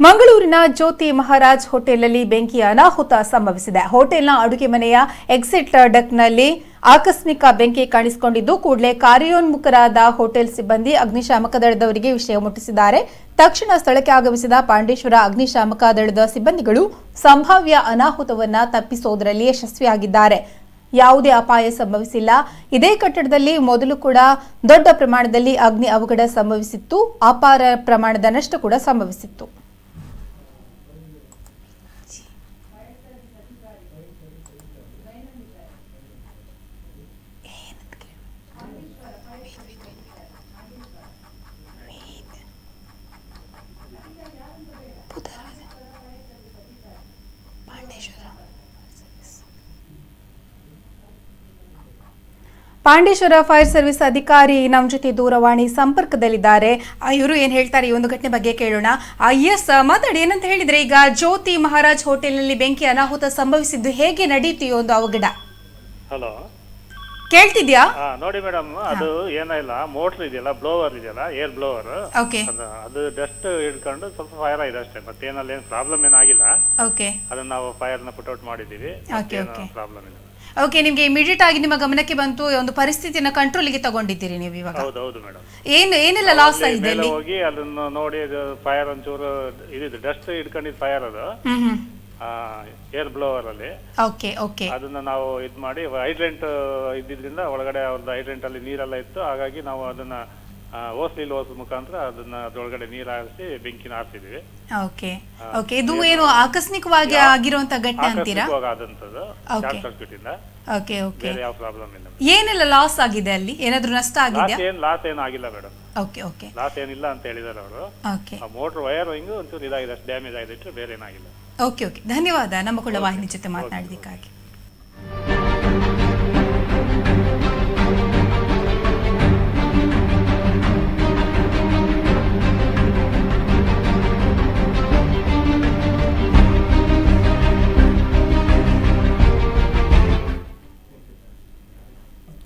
ಮಂಗಳೂರಿನ ಜ್ಯೋತಿ ಮಹಾರಾಜ್ ಹೋಟೆಲ್ನಲ್ಲಿ ಬೆಂಕಿಯ ಅನಾಹುತ ಸಂಭವಿಸಿದೆ. ಹೋಟೆಲ್ನ ಅಡುಗೆ ಮನೆಯ ಎಕ್ಸಿಟ್ ಡಕ್ನಲ್ಲಿ ಆಕಸ್ಮಿಕ ಬೆಂಕಿ ಕಾಣಿಸಿಕೊಂಡಿದ್ದು, ಕೂಡಲೇ ಕಾರ್ಯೋನ್ಮುಖರಾದ ಹೋಟೆಲ್ ಸಿಬ್ಬಂದಿ ಅಗ್ನಿಶಾಮಕ ದಳದವರಿಗೆ ವಿಷಯ ಮುಟ್ಟಿಸಿದ್ದಾರೆ. ತಕ್ಷಣ ಸ್ಥಳಕ್ಕೆ ಆಗಮಿಸಿದ ಪಾಂಡೇಶ್ವರ ಅಗ್ನಿಶಾಮಕ ದಳದ ಸಿಬ್ಬಂದಿಗಳು ಸಂಭಾವ್ಯ ಅನಾಹುತವನ್ನು ತಪ್ಪಿಸುವುದರಲ್ಲಿ ಯಶಸ್ವಿಯಾಗಿದ್ದಾರೆ. ಯಾವುದೇ ಅಪಾಯ ಸಂಭವಿಸಿಲ್ಲ. ಇದೇ ಕಟ್ಟಡದಲ್ಲಿ ಮೊದಲು ಕೂಡ ದೊಡ್ಡ ಪ್ರಮಾಣದಲ್ಲಿ ಅಗ್ನಿ ಅವಘಡ ಸಂಭವಿಸಿತ್ತು. ಅಪಾರ ಪ್ರಮಾಣದ ನಷ್ಟ ಕೂಡ ಸಂಭವಿಸಿತ್ತು. ಪಾಂಡೇಶ್ವರ ಫೈರ್ ಸರ್ವಿಸ್ ಅಧಿಕಾರಿ ನಮ್ಮ ಜೊತೆ ದೂರವಾಣಿ ಸಂಪರ್ಕದಲ್ಲಿದ್ದಾರೆ. ಇವರು ಏನ್ ಹೇಳ್ತಾರೆ ಈ ಒಂದು ಘಟನೆ ಬಗ್ಗೆ ಕೇಳೋಣ. ಎಸ್ ಮಾತಾಡಿ ಏನಂತ ಹೇಳಿದ್ರೆ ಈಗ ಜ್ಯೋತಿ ಮಹಾರಾಜ್ ಹೋಟೆಲ್ನಲ್ಲಿ ಬೆಂಕಿ ಅನಾಹುತ ಸಂಭವಿಸಿದ್ದು ಹೇಗೆ ನಡೀತು ಈ ಒಂದು ಅವಘಡ? ಹಲೋ. ಕೇಳ್ತಿದ್ಯಾ? ನೋಡಿ ಮೇಡಮ್ ಅದು ಏನಿಲ್ಲ ಮೋಟರ್ ಇದೆಯಲ್ಲ ಬ್ಲೋವರ್ ಇದೆಯಲ್ಲ ಏರ್ ಬ್ಲೋವರ್. ಓಕೆ. ಅದು ಡಸ್ಟ್ ಹಿಡ್ಕೊಂಡು ಸ್ವಲ್ಪ ಫೈರ್ ಆಗಿದೆ ಅಷ್ಟೇ. ಮತ್ತೆ ಏನ್ ಏನು ಪ್ರಾಬ್ಲಮ್ ಏನಾಗಿಲ್ಲ. ಓಕೆ. ಅದನ್ನ ನಾವು ಫೈರ್ನ ಪುಟ್ ಔಟ್ okay. ಪ್ರಾಬ್ಲಮ್ ಇಲ್ಲ. ಓಕೆ ನಿಮ್ಗೆ ಇಮಿಡಿಯೇಟ್ ಆಗಿ ನಿಮ್ಮ ಗಮನಕ್ಕೆ ಬಂತು ಒಂದು ಒಂದು ಕಂಟ್ರೋಲ್ಗೆ ತಗೊಂಡಿದ್ದೀರಿ ನೀವು ಇವಾಗ. ಹೌದು ಹೌದು ಮೇಡಮ್ ಏನು ಏನೆಲ್ಲ ಲಾಸ್ ಆಗಿದೆ ಅಲ್ಲಿ ಹೋಗಿ ಅದನ್ನ ನೋಡಿ ಫೈರ್ ಒಂಚೂರು ಇದಿದೆ ಡಸ್ಟ್ ಇಟ್ಕೊಂಡಿದ್ ಫೈರ್ ಅದು. ಏರ್ ಬ್ಲೋವರ್ ಅಲ್ಲಿ. ಓಕೆ ಓಕೆ ಅದನ್ನ ನಾವು ಇದ್ ಮಾಡಿ ಹೈಡ್ರೆಂಟ್ ಇದ್ದಿದ್ರಿಂದ ಒಳಗಡೆ ಅವ್ರದ್ದು ಹೈಡ್ರೆಂಟ್ ಅಲ್ಲಿ ನೀರೆಲ್ಲ ಇತ್ತು ಹಾಗಾಗಿ ನಾವು ಅದನ್ನ ಓಸ್ ಲೋಸ್ ಮುಖಾಂತರ ಅದನ್ನ ಅದ್ರೊಳಗಡೆ ನೀರ್ ಹಾರಿಸಿ ಬೆಂಕಿನ ಹಾರಿಸಿದೀವಿ. ಓಕೆ. ಓಕೆ ಇದು ಏನು ಆಕಸ್ಮಿಕವಾಗಿ ಆಗಿರುವಂತ ಘಟನೆ ಅಂತೀರಾ? ಆಕಸ್ಮಿಕವಾಗಿ ಆದಂತದ್ದು ಶಾರ್ಟ್ ಸರ್ಕ್ಯೂಟ್ ಇಂದ ಓಕೆ ಓಕೆ. ಬೇರೆ ಯಾವ ಪ್ರಾಬ್ಲಮ್ ಇಲ್ಲ ಏನಿಲ್ಲ ಲಾಸ್ ಆಗಿದೆ ಅಲ್ಲಿ? ಏನಾದರೂ ನಷ್ಟ ಆಗಿದೆಯಾ? ಲಾಸ್ ಏನ್ ಲಾಸ್ ಏನ್ ಆಗಿಲ್ಲ ಮೇಡಮ್. Okay okay. ಲಾಸ್ ಏನಿಲ್ಲ ಅಂತ ಹೇಳಿದಾರೆ ಅವರು. ಓಕೆ. ಆ ಮೋಟರ್ ವೈರ್ ಹಿಂಗ್ ಒಂಚೂರು ಇದಾಗಿದೆ ಅಷ್ಟು ಡ್ಯಾಮೇಜ್ ಆಗಿದೆ ಬೇರೆ ಏನಾಗಿಲ್ಲ ಓಕೆ ಓಕೆ. ಧನ್ಯವಾದ. ನಮ್ಮ ಕೂಡ ವಾಹಿನಿ ಜೊತೆ ಮಾತನಾಡಿದ್ದಕ್ಕಾಗಿ.